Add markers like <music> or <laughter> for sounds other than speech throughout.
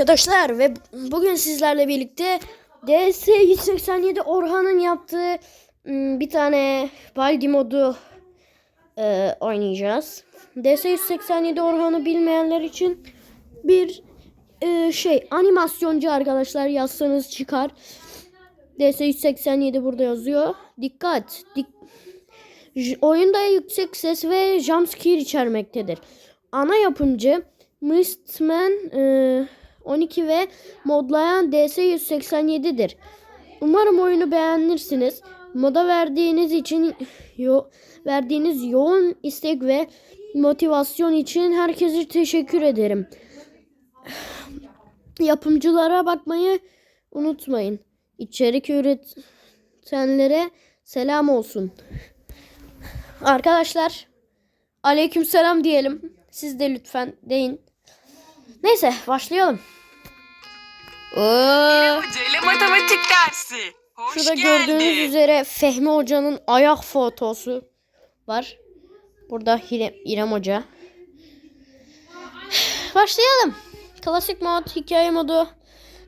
Arkadaşlar ve bugün sizlerle birlikte DS 187 Orhan'ın yaptığı ım, bir tane Baldi modu e, oynayacağız. DS 187 Orhan'ı bilmeyenler için bir e, şey animasyoncu arkadaşlar yazsanız çıkar. DS 187 burada yazıyor. Dikkat! Dik oyunda yüksek ses ve jumpscare içermektedir. Ana yapımcı Mistman e, 12 ve modlayan DS 187'dir. Umarım oyunu beğenirsiniz. Moda verdiğiniz için yo, verdiğiniz yoğun istek ve motivasyon için herkese teşekkür ederim. Yapımcılara bakmayı unutmayın. İçerik üretenlere selam olsun. Arkadaşlar aleykümselam diyelim. Siz de lütfen deyin. Neyse başlayalım. Oo, Hoca ile matematik dersi. Hoş şurada geldin. gördüğünüz üzere Fehmi Hoca'nın ayak fotosu var. Burada Hire- İrem Hoca. Başlayalım. Klasik mod, hikaye modu.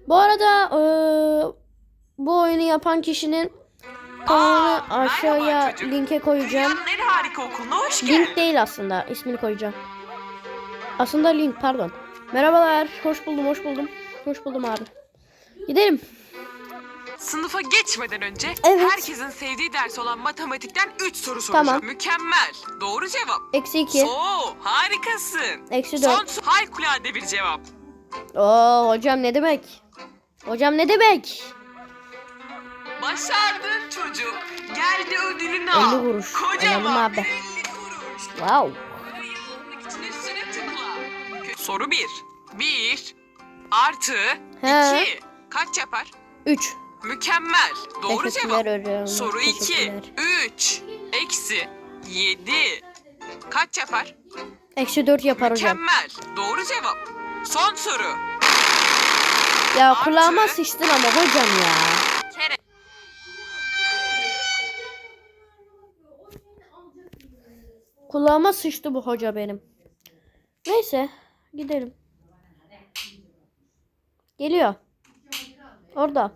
Bu arada eee, bu oyunu yapan kişinin kanalını Aa, aşağıya çocuk. linke koyacağım. Dünyanın en harika okuluna hoş geldin. Link değil aslında. ismini koyacağım. Aslında link pardon. Merhabalar. Hoş buldum, hoş buldum. Hoş buldum abi. Gidelim. Sınıfa geçmeden önce Evet. herkesin sevdiği ders olan matematikten 3 soru soracağım. Tamam. Mükemmel. Doğru cevap. Eksi 2. Oo, harikasın. Eksi Son 4. so- harikulade bir cevap. Oo hocam ne demek? Hocam ne demek? Başardın çocuk. Geldi ödülünü 50 al. kuruş. Kocaman Alalım abi. bir 50 kuruş. Wow. Parayı almak için üstüne tıkla. Kö- Soru 1. 1 artı He. 2 kaç yapar? 3. Mükemmel. Doğru cevap. hocam. Soru 2. Teşekkürler. 3 eksi 7 kaç yapar? Eksi 4 yapar hocam. Mükemmel. Doğru cevap. Son soru. Ya Artı. kulağıma sıçtın ama hocam ya. Kere. Kulağıma sıçtı bu hoca benim. Neyse gidelim. Geliyor. Orada.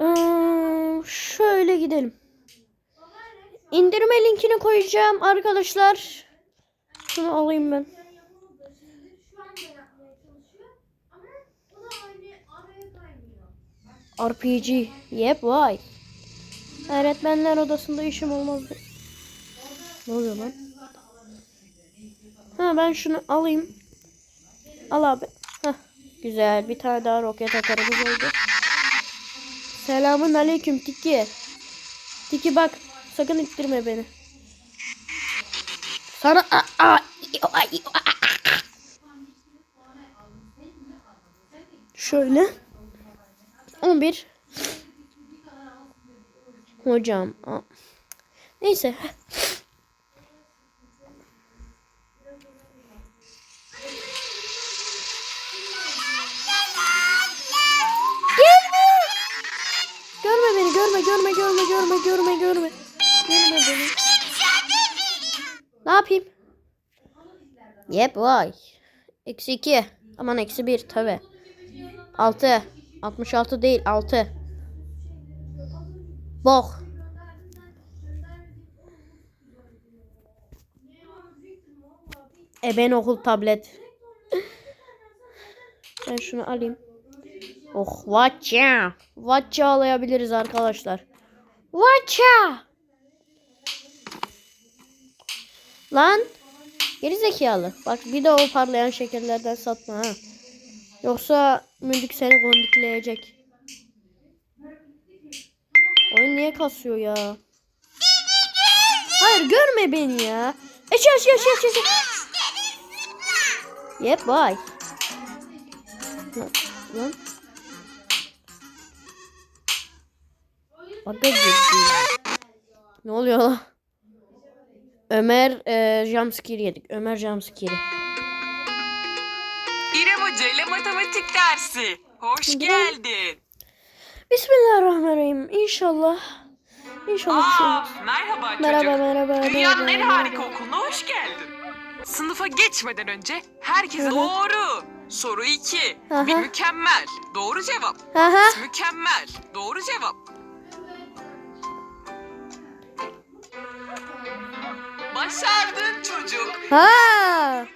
Ee, şöyle gidelim. İndirme linkini koyacağım arkadaşlar. Şunu alayım ben. RPG. Yep vay. Öğretmenler odasında işim olmazdı. Ne oluyor lan? Ha ben şunu alayım. Al abi. Hah. Güzel. Bir tane daha roket atarımız oldu. Selamun aleyküm Tiki. Tiki bak. Sakın ittirme beni. Sana aa, ay, aa. Şöyle. 11. Hocam. Neyse. Görme, görme, görme, görme, görme, beni. Ne yapayım? Yep, vay. Eksi 2. Aman eksi 1 tabi. 6. 66 değil 6. Bok. E ben okul tablet. Ben şunu alayım. Oh watcha. Watcha alayabiliriz arkadaşlar. Watcha. Lan. Geri zekalı. Bak bir de o parlayan şekerlerden satma ha. Yoksa müzik seni gondikleyecek. Oyun niye kasıyor ya? Hayır görme beni ya. Eş eş eş eş eş. Yep bye. Lan. Aga gitti. Ne oluyor lan? Ömer e, jumpscare yedik. Ömer jumpscare. İrem Hoca ile matematik dersi. Hoş Gidelim. geldin. Bismillahirrahmanirrahim. İnşallah İnşallah bir şey olmaz. Merhaba çocuk. Merhaba merhaba. Dünyanın en merhaba, harika merhaba. okuluna hoş geldin. Sınıfa geçmeden önce herkese Hı hı. doğru. Soru 2. Aha. Bir mükemmel. Doğru cevap. Aha. Mükemmel. Doğru cevap. Başardın çocuk. Ha.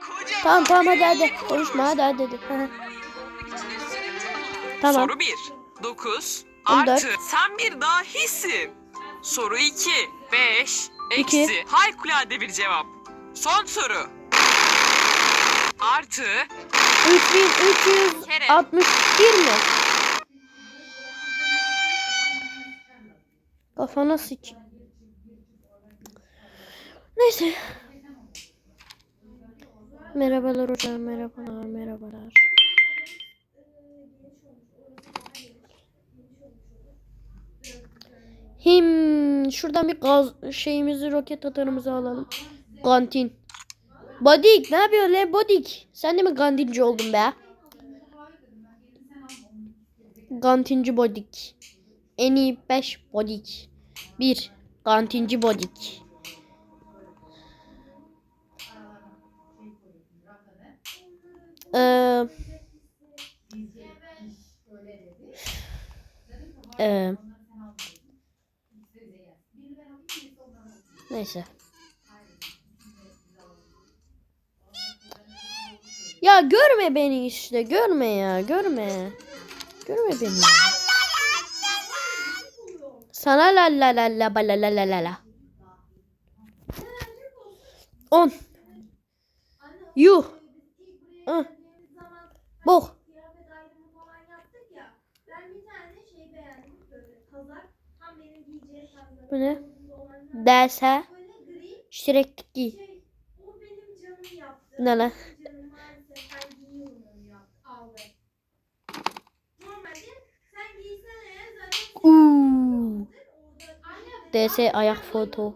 Kocaman Tamam tamam hadi hadi. Konuşma hadi hadi. hadi. Tamam. Soru 1. 9 On dört. artı. Sen bir dahisin. Soru 2. 5 İki. eksi. Harikulade bir cevap. Son soru. Artı. 3361 mi? Kafana sıç. Neyse. Merhabalar hocam, merhabalar, merhabalar. Him, şuradan bir gaz şeyimizi roket atarımızı alalım. Kantin. Bodik ne yapıyor le Bodik? Sen de mi kantinci oldun be? Kantinci Bodik. En iyi 5 Bodik. 1. Kantinci Bodik. Ee, ee, neyse. Ya görme beni işte. Görme ya. Görme. Görme beni. Sana la la la la la la la la la. 10 Yuh. Hı. Bok. kıyafet ayrımı falan yaptık ya. Ben bir tane şey beğendim böyle kazak. Tam benim giyeceğim tarzda. Bu ne? Derse şirek giy. şey. O benim canım yaptı. Ne lan? Canım maalesef ben giyiyorum onu yaptı. Aldı. Normalde sen giysen eğer zaten Uuu. DS ayak foto.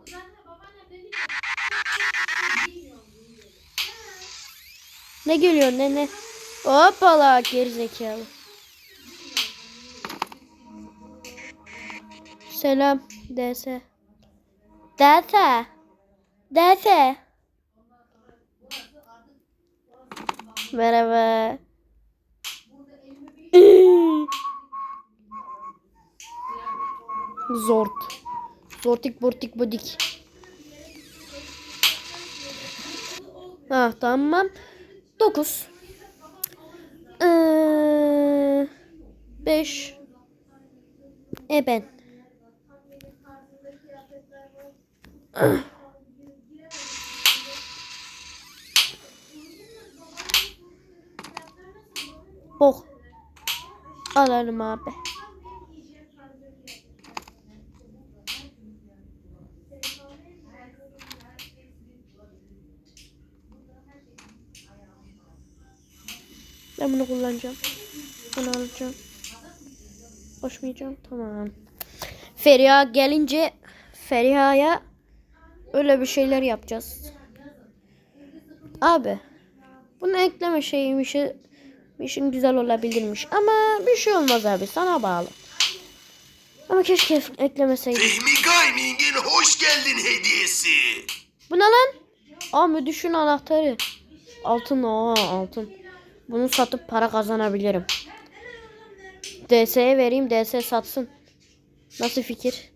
Ne geliyor ne ne? Hoppala gerizekalı. Selam DS. DS. DS. Merhaba. Zort. Zortik bortik bodik. Ha tamam. 9. Ee, 5. E ben. Bok. Alalım abi. Ben bunu kullanacağım. Bunu alacağım. Koşmayacağım. Tamam. Feriha gelince Feriha'ya öyle bir şeyler yapacağız. Abi. Bunu ekleme şeymiş. işin güzel olabilirmiş. Ama bir şey olmaz abi. Sana bağlı. Ama keşke eklemeseydim. Fehmi Gaming'in hoş geldin hediyesi. Bu ne lan? Aa müdüşün anahtarı. Altın o altın. Bunu satıp para kazanabilirim. DS'ye vereyim DS satsın. Nasıl fikir?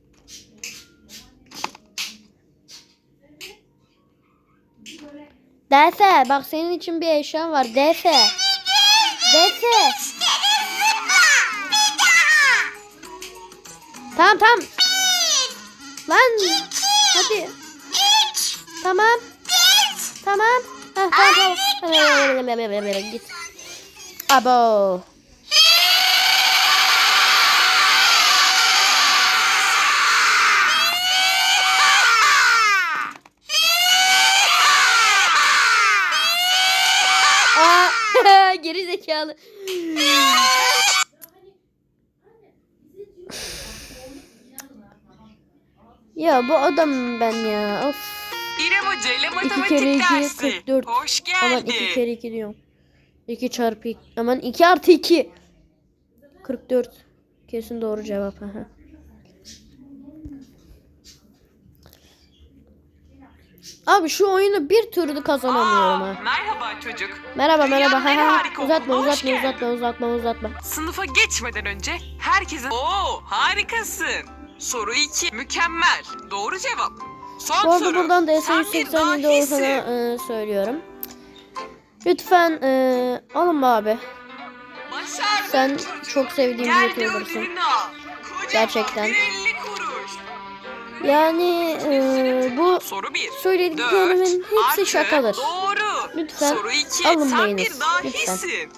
DS bak senin için bir eşyan var. DS. DS. Tamam tamam. Lan. Hadi. Tamam. Tamam. Heh, tamam tamam. Git. Abo. Aa, <laughs> geri zekalı. ya bu adam ben ya. Of. İrem Hoca ile İki matematik kere iki, dersi. 44. Hoş Aman geldin. 2 kere 2 diyorum. 2 çarpı 2. Aman 2 artı 2. 44. Kesin doğru cevap. Aha. Abi şu oyunu bir türlü kazanamıyorum Aa, ha. Merhaba çocuk. Merhaba merhaba. Ha, ha. Uzatma uzatma uzatma uzatma uzatma. Sınıfa geçmeden önce herkesin... Oo harikasın. Soru 2. Mükemmel. Doğru cevap. Son Bu arada soru. buradan da S187 olsana e, söylüyorum. Lütfen e, alın abi. Başardın Sen çocuk. çok sevdiğim Gel bir YouTuber'sın. Gerçekten. bir 50 kuruş. Yani e, bu Soru 1. söylediklerimin hepsi şakadır. Doğru. Lütfen Soru 2. alın Sen beyiniz, bir dahisin.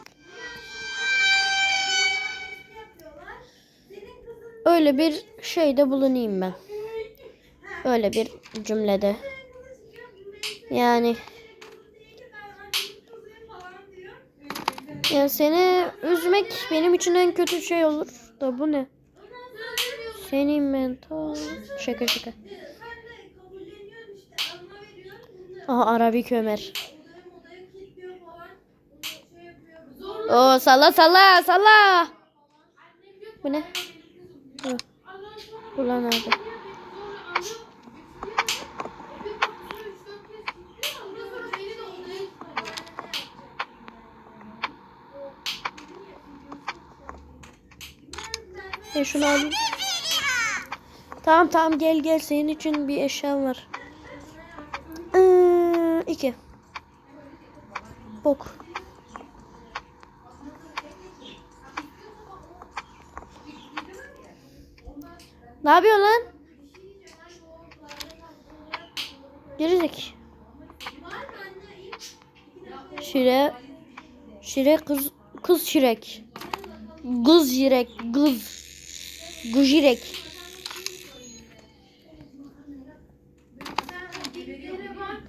Öyle bir şeyde bulunayım ben. Öyle bir cümlede. Yani ya seni üzmek benim için en kötü şey olur da bu ne? Senin mental şaka şaka. Aha Arabik Ömer. Oo salla salla salla. Bu ne? Bu. Ulan abi. E şunu alayım. Tamam tamam gel gel senin için bir eşyam var. Ee, iki. Bok. Ne yapıyorsun lan? Gerizek. Şire. Şire kız kız şirek. Kız şirek. Kız. Gujirek.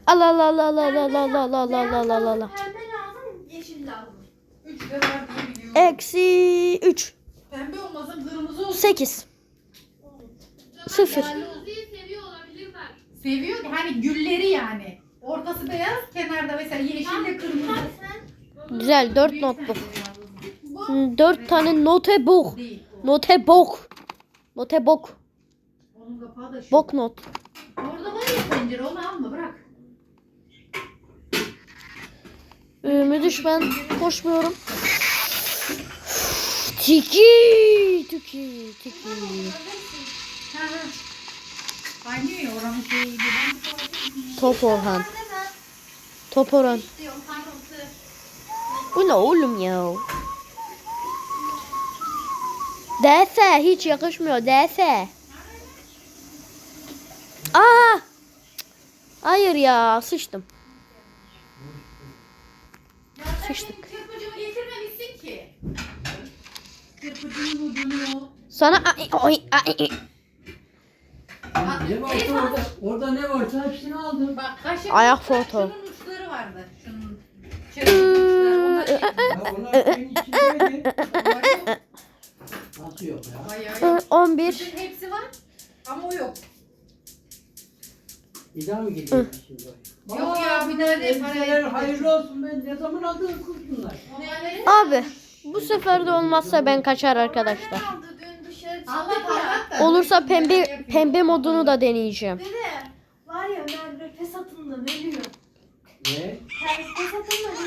Al al al al al al al al al al al al al. Biliyorum. Eksi 3. Pembe olmasın kırmızı olsun. 8. 0. seviyor hani gülleri yani. Ortası beyaz, kenarda mesela yeşille kırmızı. Güzel 4 Büyük notebook. tane 4 tane notebook. Değil. Notebook. Notebook. Onun kapağı da şu. Bok not. Orada var ya pencere onu alma bırak. Ee, müdüş ben koşmuyorum. Tiki. Tiki. Tiki. Top Orhan. Top Orhan. Bu ne oğlum ya? DS hiç yakışmıyor. DS. Aa! Hayır ya sıçtım. Sıçtık. Sana ay, ay, ay. Ne varsa orada, orada ne varsa hepsini aldım. Bak kaşık. Ayak foto. Şunun uçları vardı. Şunun. Şunun uçları. Onlar içindeydi. Onlar yok. Nasıl yok ya? Bayağı yok. 11 Bütün hepsi var. Ama o yok. Bir daha mı gidiyorsun şimdi? Yok ya, bir daha ne Elbiseler hayırlı olsun ben ne zaman aldığını kursunlar. Abi bu sefer de olmazsa ben kaçar arkadaşlar. Aldı dün dışarı çıktık Allah ya. Allah. Olursa pembe pembe modunu da deneyeceğim. Dede var ya Merve pes atımla veriyor. Ne? Pes atımla veriyor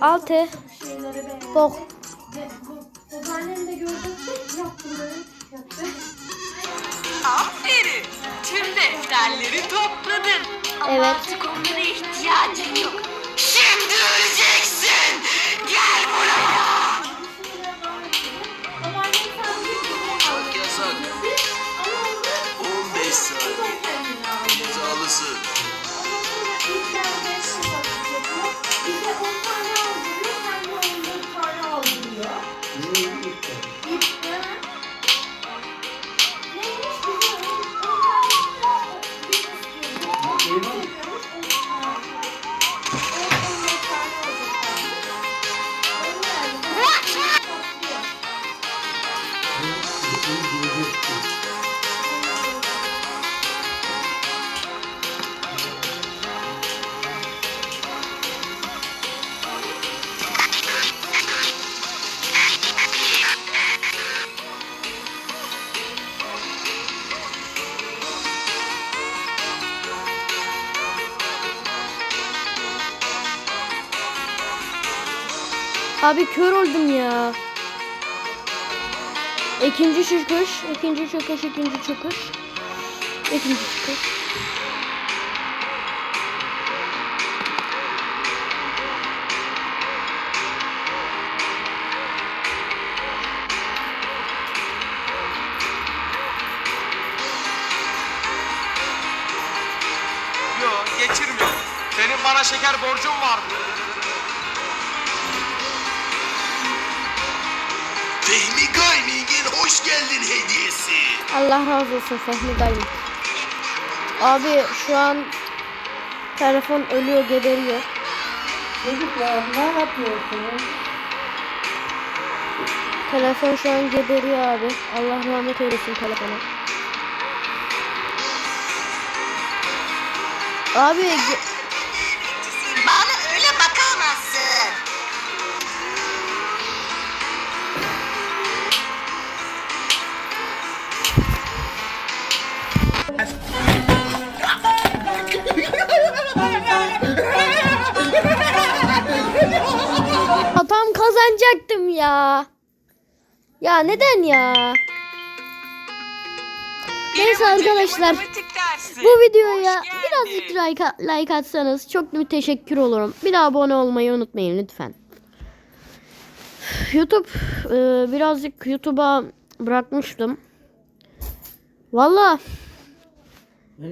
6 bok. Aferin. Tüm defterleri topladın. Ama evet. artık onlara ihtiyacın yok. Abi kör oldum ya. İkinci çıkış, ikinci çıkış, ikinci çıkış. İkinci çıkış. Yok geçirmiyorum. Senin bana şeker borcun vardı. Fehmi Gaming'in hoş geldin hediyesi. Allah razı olsun Fehmi dayım. Abi şu an telefon ölüyor, geberiyor. Çocuklar ne yapıyorsunuz? Telefon şu an geberiyor abi. Allah rahmet eylesin telefona. Abi kazanacaktım ya. Ya neden ya? Neyse Hoca ile arkadaşlar. Bu videoya birazcık like, like atsanız çok bir teşekkür olurum. Bir daha abone olmayı unutmayın lütfen. YouTube e, birazcık YouTube'a bırakmıştım. Valla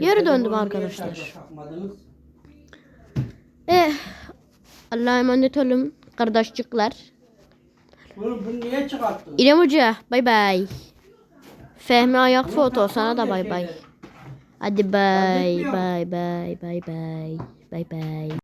Geri döndüm arkadaşlar. Eh Allah'a emanet olun kardeşçikler. Bunu, bunu niye çıkarttın? İrem Hoca bay bay. Fehmi ayak foto sana da bay bay. Hadi bay bay bay bay bay bay bay.